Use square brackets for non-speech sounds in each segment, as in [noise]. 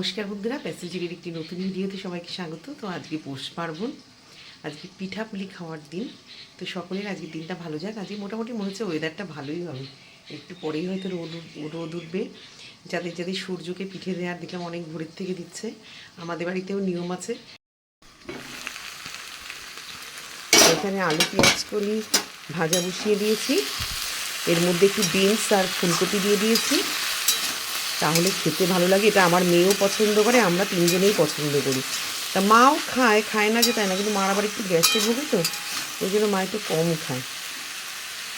নমস্কার বন্ধুরা প্যাসেজের একটি নতুন ভিডিওতে সবাইকে স্বাগত। তো আজকে পৌষ পার্বণ, আজকে পিঠা পুলি খাওয়ার দিন। তো সকলের আজকে দিনটা ভালো যাক। আজকে মোটামুটি মনে হচ্ছে ওয়েদারটা ভালোই হবে। একটু পরেই হয়তো রোদ রোদ উঠবে। যাদের যাদের সূর্যকে পিঠে দেওয়ার দেখলাম অনেক ভোরের থেকে দিচ্ছে। আমাদের বাড়িতেও নিয়ম আছে। এখানে আলু, পেঁয়াজ, কলি ভাজা বসিয়ে দিয়েছি। এর মধ্যে একটু বিনস আর ফুলকপি দিয়ে দিয়েছি। তাহলে খেতে ভালো লাগে, এটা আমার মেয়েও পছন্দ করে, আমরা তিনজনেই পছন্দ করি। তা মাও খায় খায় না যে তাই না, কিন্তু মার আবার একটু গ্যাসে ভোগে তো, ওই জন্য মা একটু কম খায়।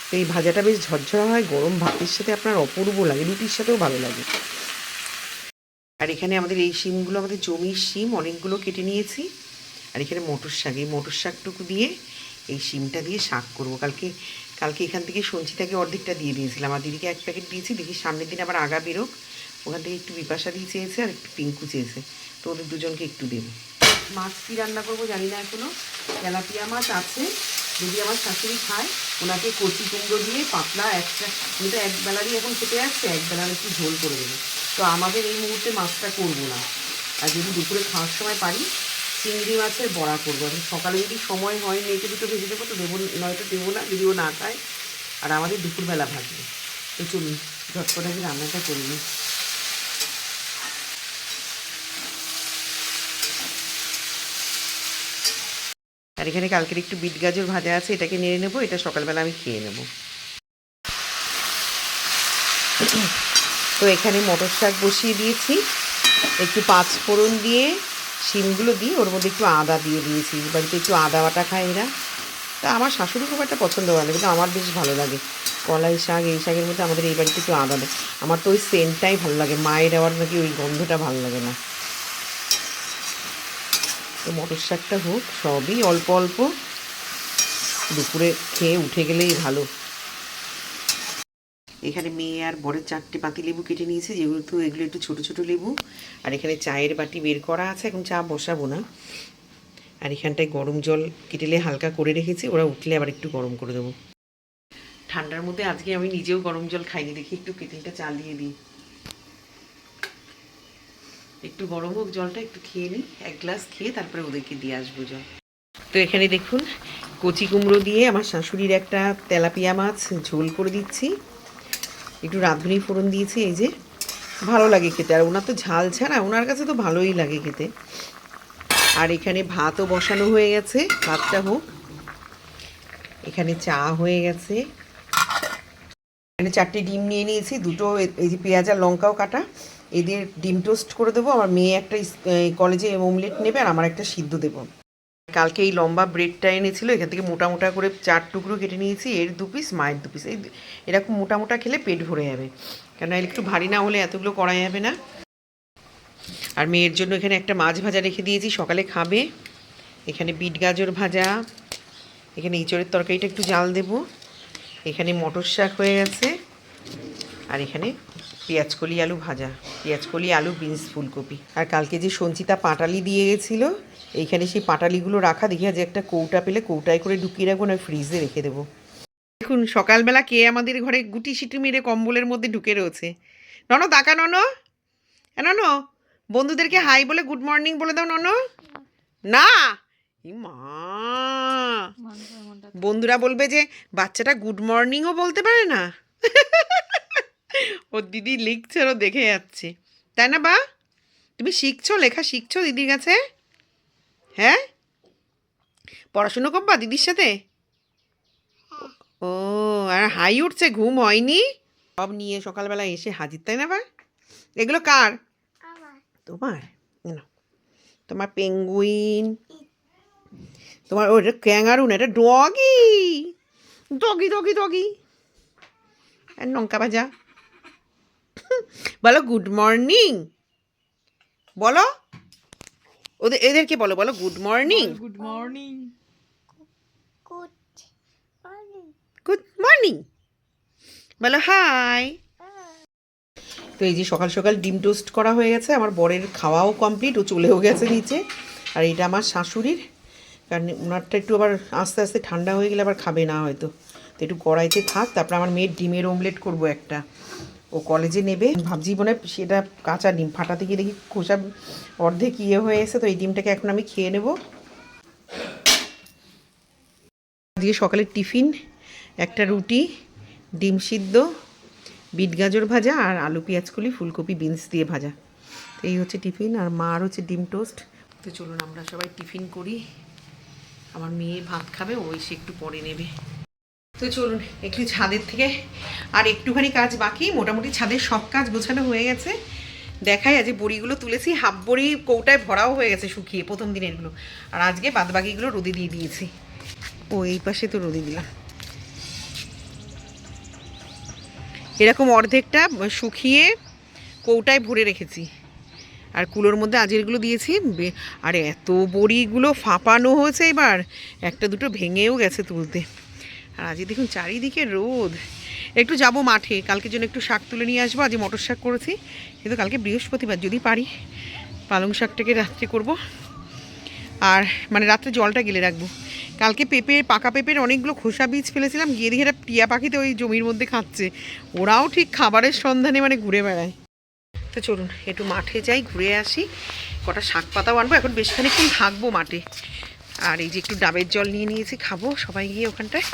তো এই ভাজাটা বেশ ঝরঝরা হয়, গরম ভাতের সাথে আপনার অপূর্ব লাগে, রুটির সাথেও ভালো লাগে। আর এখানে আমাদের এই শিমগুলো, আমাদের জমির শিম, অনেকগুলো কেটে নিয়েছি। আর এখানে মটর শাক, এই মটর শাকটুকু দিয়ে এই শিমটা দিয়ে শাক করব। কালকে কালকে এখান থেকে সঞ্চিতাকে অর্ধেকটা দিয়ে দিয়েছিলাম। আর দিদিকে এক প্যাকেট দিয়েছি, দেখি সামনের দিন আবার আগা বেরোক। ওখান থেকে একটু বিপাশা দিয়ে চেয়েছে আর একটু পিঙ্কু চেয়েছে। তো ওদের দুজনকে একটু দেবো। মাছ কী রান্না করব জানি না এখনও তেলাপিয়া মাছ আছে। যদি আমার শাশুড়ি খায়, ওনাকে কচি কুমড়ো দিয়ে পাতলা একটা আমি তো এক বেলারই এখন খেতে আসছে, এক বেলার একটু ঝোল করে দেবো। তো আমাদের এই মুহূর্তে মাছটা করব না। আর যদি দুপুরে খাওয়ার সময় পারি, চিংড়ি মাছের বড়া করব। এখন সকালে যদি সময় হয়, মেয়েকে দুটো ভেজে দেবো, তো দেবো নয়তো দেবো না, যদি ও না খায়। আর আমাদের দুপুরবেলা ভাজবে। তো চলুন, ঝটপট আগে রান্নাটা করে আর এখানে কালকের একটু বিট গাজর ভাজা আছে, এটাকে নেড়ে নেব, এটা সকালবেলা আমি খেয়ে নেব। তো এখানে মটর শাক বসিয়ে দিয়েছি, একটু পাঁচ ফোড়ন দিয়ে শিমগুলো দিয়ে ওর মধ্যে একটু আদা দিয়ে দিয়েছি বাড়িতে একটু আদা বাটা খায় এরা। তা আমার শাশুড়ি খুব একটা পছন্দ করে না, কিন্তু আমার বেশ ভালো লাগে। কলাই শাক, এই শাকের মধ্যে আমাদের এই বাড়িতে একটু আদা দেয়। আমার তো ওই সেন্টটাই ভালো লাগে, মায়ের আবার নাকি ওই গন্ধটা ভালো লাগে না। তো মটর শাকটা হোক, সবই অল্প অল্প দুপুরে খেয়ে উঠে গেলেই ভালো। এখানে মেয়ে আর বড়ের চারটে পাতি লেবু কেটে নিয়েছে, যেহেতু এগুলো একটু ছোট ছোট লেবু। আর এখানে চায়ের বাটি বের করা আছে, এখন চা বসাবো না। আর এখানটায় গরম জল কেটেলে হালকা করে রেখেছি, ওরা উঠলে আবার একটু গরম করে দেবো। ঠান্ডার মধ্যে আজকে আমি নিজেও গরম জল খাইনি, দেখি একটু কেটেলটা চালিয়ে দিই। একটু গরম হোক, জলটা একটু খেয়ে নিই, এক গ্লাস খেয়ে তারপরে ওদেরকে দিয়ে আসব জল। তো এখানে দেখুন, কচি কুমড়ো দিয়ে আমার শাশুড়ির একটা তেলাপিয়া মাছ ঝোল করে দিচ্ছি। একটু রাঁধুনি ফোড়ন দিয়েছি, এই যে ভালো লাগে খেতে। আর ওনার তো ঝাল ছাড়া, ওনার কাছে তো ভালোই লাগে খেতে। আর এখানে ভাতও বসানো হয়ে গেছে, ভাতটা হোক। এখানে চা হয়ে গেছে। এখানে চারটে ডিম নিয়ে নিয়েছি, দুটো, এই যে পেঁয়াজ আর লঙ্কাও কাটা। এদের ডিম টোস্ট করে দেবো, আমার মেয়ে একটা কলেজে অমলেট নেবে আর আমার একটা সিদ্ধ দেবো। কালকে এই লম্বা ব্রেডটা এনেছিল, এখান থেকে মোটা মোটা করে চার টুকরো কেটে নিয়েছি, এর দু পিস মায়ের দু পিস এই এরকম মোটা মোটা খেলে পেট ভরে যাবে। কেন একটু ভারী না হলে এতগুলো করা যাবে না। আর মেয়ের জন্য এখানে একটা মাছ ভাজা রেখে দিয়েছি, সকালে খাবে। এখানে বিট গাজর ভাজা, এখানে ইঁচড়ের তরকারিটা একটু জাল দেব। এখানে মটর শাক হয়ে গেছে, আর এখানে পেঁয়াজকলি আলু ভাজা পেঁয়াজকলি আলু বিনস ফুলকপি। আর কালকে যে সঞ্চিতা পাটালি দিয়ে গেছিল এইখানে সেই পাটালিগুলো রাখা দেখি আজ একটা কৌটা পেলে কৌটায় করে ঢুকিয়ে রাখব না ফ্রিজে রেখে দেবো। দেখুন সকালবেলা কে আমাদের ঘরে গুটি সিটি মেরে কম্বলের মধ্যে ঢুকে রয়েছে। ননো তাকা ননো ননো বন্ধুদেরকে হাই বলে গুড মর্নিং বলে দাও ননো না মা। বন্ধুরা বলবে যে বাচ্চাটা গুড মর্নিংও বলতে পারে না। [laughs] ওর দিদি লিখছে ও দেখে যাচ্ছে। তাই না বা? তুমি শিখছো লেখা শিখছো দিদির কাছে? হ্যাঁ? পড়াশুনো করবা দিদির সাথে? ও আর হাই উঠছে ঘুম হয়নি? সব নিয়ে সকালবেলা এসে হাজির তাই না বা? এগুলো কার? তোমার? তোমার পেঙ্গুইন। তোমার ওটা ক্যাঙ্গারু না এটা ডগি। Doggy doggy doggy. আর লঙ্কা ভাজা। [laughs] বলো গুড মর্নিং বলো। ওদের এদেরকে বলো বলো good morning good morning good morning বলো হাই তো এই যে সকাল সকাল ডিম টোস্ট করা হয়ে গেছে আমার বরের খাওয়াও কমপ্লিট ও চলেও গেছে নিচে। আর এটা আমার শাশুড়ির কারণ ওনারটা একটু আবার আস্তে আস্তে ঠান্ডা হয়ে গেলে আবার খাবে না হয়তো। তো একটু কড়াইতে থাক তারপরে আমার মেয়ের ডিমের অমলেট করব একটা। ও কলেজে নেবে। ভাবছি মনে সেটা কাঁচা ডিম ফাটাতে গিয়ে দেখি খোসা অর্ধেক ইয়ে হয়ে এসে তো এই ডিমটাকে এখন আমি খেয়ে নেব। আজকে সকালের টিফিন, একটা রুটি, ডিম সিদ্ধ, বিট গাজর ভাজা আর আলু পেঁয়াজ কলি ফুলকপি, বিনস দিয়ে ভাজা। তো এই হচ্ছে টিফিন আর মা আর হচ্ছে ডিম টোস্ট। তো চলুন আমরা সবাই টিফিন করি। আমার মেয়ে ভাত খাবে, ও এসে একটু পরে নেবে। তো চলুন, একটু ছাদের থেকে আর একটুখানি কাজ বাকি। মোটামুটি ছাদের সব কাজ গোছানো হয়ে গেছে। দেখাই আজ বড়িগুলো তুলেছি, হাফ বড়ি কৌটায় ভরাও হয়ে গেছে শুকিয়ে প্রথম দিনেরগুলো আর আজকে বাদবাকিগুলো রোদে দিয়ে দিয়েছি। ও, এই পাশে তো রোদে দিলাম। এরকম অর্ধেকটা শুকিয়ে কৌটায় ভরে রেখেছি। আর কুলোর মধ্যে আজেরগুলো দিয়েছি। আর এত বড়িগুলো ফাঁপানো হয়েছে এবার। একটা দুটো ভেঙেও গেছে তুলতে। আর আজকে দেখুন চারিদিকে রোদ। একটু যাব মাঠে কালকে জন্য একটু শাক তুলে নিয়ে আসব আজ মটর শাক করেছি, কিন্তু কালকে বৃহস্পতিবার, যদি পারি পালং শাকটাকে রাত্রে করব। আর মানে রাত্রে জলটা গেলে রাখব। কালকে পেঁপে, পাকা পেঁপের অনেকগুলো খোসা বীজ ফেলেছিলাম, গিয়ে দেখি একটা টিয়া পাখিতে ওই জমির মধ্যে খাচ্ছে। ওরাও ঠিক খাবারের সন্ধানে মানে ঘুরে বেড়ায়। তো চলুন, একটু মাঠে যাই, ঘুরে আসি, কটা শাক পাতাও আনব, এখন বেশ খানিক্ষণ থাকব মাঠে। আর এই যে একটু ডাবের জল নিয়ে নিয়েছি খাব সবাই গিয়ে ওখানটায়।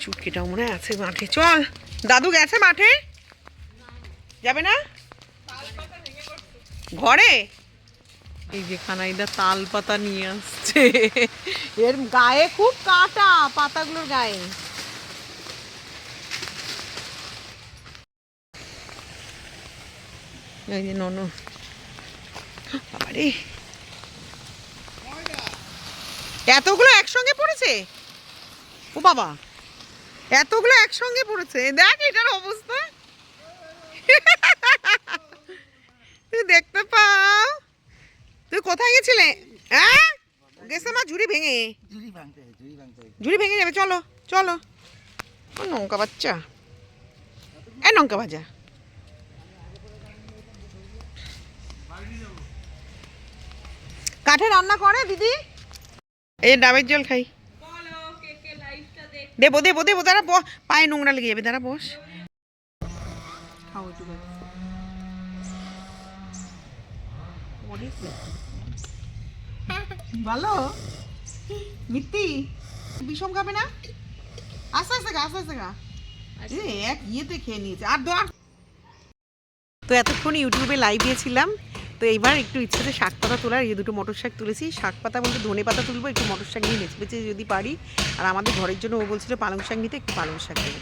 চুটকিটাও মনে আছে মাঠে। চল দাদু গেছে মাঠে? যাবে না? ঘরে? এই যে খানাইদা তাল পাতা নিয়ে আসছে। এর গায়ে খুব কাটা পাতাগুলোর গায়ে। এই যে নন বাবারে। এতগুলো একসঙ্গে পড়েছে? ও বাবা এতগুলো একসঙ্গে পড়েছে। দেখ এটার অবস্থা। তুই দেখতে পাও। তুই কোথায় গেছিলে? হ্যাঁ? গেছে মা ঝুড়ি ভেঙে। ঝুড়ি ভেঙে যাবে চলো চলো। ও লঙ্কা বাচ্চা। এ নৌকা ভাজা। কাঠে রান্না করে দিদি? এই ডাবের জল খাই। দেবো দেবো দেবো দাঁড়া ব পায়ে নোংরা লেগে যাবে দাঁড়া বস। ভালো মিত্তি বিষম খাবে না? আস্তে আস্তে খা আস্তে আস্তে খা। এ, এক ইয়েতে খেয়ে নিয়েছে। আর দর তো এতক্ষণ ইউটিউবে লাইভ ছিলাম। তো এইবার একটু ইচ্ছেতে শাক পাতা তোলার, এই দুটো মটর শাক তুলেছি। শাক পাতা বলতে ধনে পাতা তুলবো, একটু মটর শাক নিয়ে বেছে বেছে যদি পারি। আর আমাদের ঘরের জন্য ও বলছিল পালং শাক নিতে, একটু পালং শাক দেবো।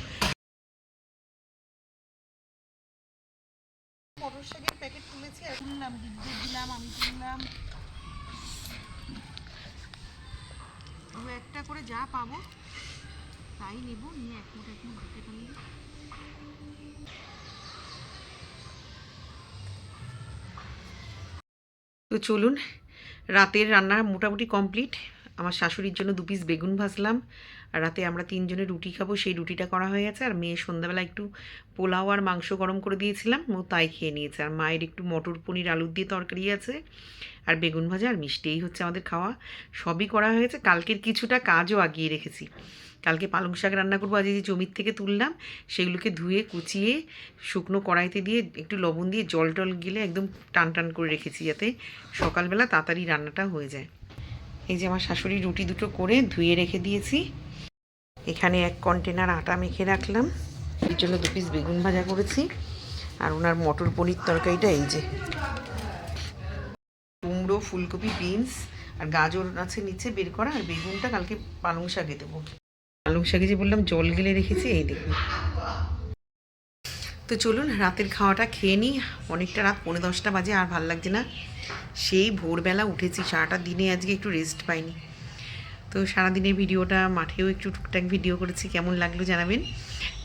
মটর প্যাকেট তুলেছি আমি দু একটা করে যা পাবো, তাই নেব, নিয়ে এক তো চলুন রাতের রান্না মোটামুটি কমপ্লিট আমার শাশুড়ির জন্য দু পিস বেগুন ভাজলাম। আর রাতে আমরা তিনজনে রুটি খাব, সেই রুটিটা করা হয়ে গেছে। আর মেয়ে সন্ধ্যাবেলা একটু পোলাও আর মাংস গরম করে দিয়েছিলাম, ও তাই খেয়ে নিয়েছে। আর মায়ের একটু মটর পনির আলুর দিয়ে তরকারি আছে। আর বেগুন ভাজা আর মিষ্টি এই হচ্ছে আমাদের খাওয়া। সবই করা হয়েছে কালকের কিছুটা কাজও আগিয়ে রেখেছি। কালকে পালং শাক রান্না করব। আজ যে জমির থেকে তুললাম সেগুলোকে ধুয়ে, কুচিয়ে, শুকনো কড়াইতে দিয়ে একটু লবণ দিয়ে জল টল গেলে একদম টান টান করে রেখেছি যাতে সকালবেলা তাড়াতাড়ি রান্নাটা হয়ে যায়। এই যে আমার শাশুড়ি রুটি দুটো করে ধুয়ে রেখে দিয়েছি। এখানে এক কন্টেনার আটা মেখে রাখলাম। এর জন্য দু পিস বেগুন ভাজা করেছি। আর ওনার মটর পনির তরকারিটা এই যে। কুমড়ো, ফুলকপি, বিনস আর গাজর আছে নিচে বের করা। আর বেগুনটা কালকে পালং শাকে দেবো। পালং শাকে যে বললাম জল গেলে রেখেছি, এই দেখুন। তো চলুন, রাতের খাওয়াটা খেয়ে নিই। অনেকটা রাত, পৌনে দশটা বাজে, আর ভালো লাগছে না। সেই ভোরবেলা উঠেছি, সারাটা দিনে আজকে একটু রেস্ট পাইনি। তো সারাদিনের ভিডিওটা, মাঠেও একটু টুকটাক ভিডিও করেছি, কেমন লাগল জানাবেন।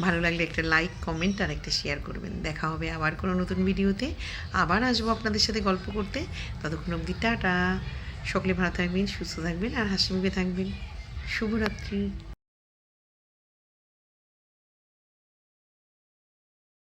ভালো লাগলে একটা লাইক কমেন্ট আর একটা শেয়ার করবেন। দেখা হবে আবার কোনো নতুন ভিডিওতে। আবার আসব আপনাদের সাথে গল্প করতে। ততক্ষণ অবধি টাটা। সকলে ভালো থাকবেন, সুস্থ থাকবেন, আর হাসি মুখে থাকবেন। শুভরাত্রি।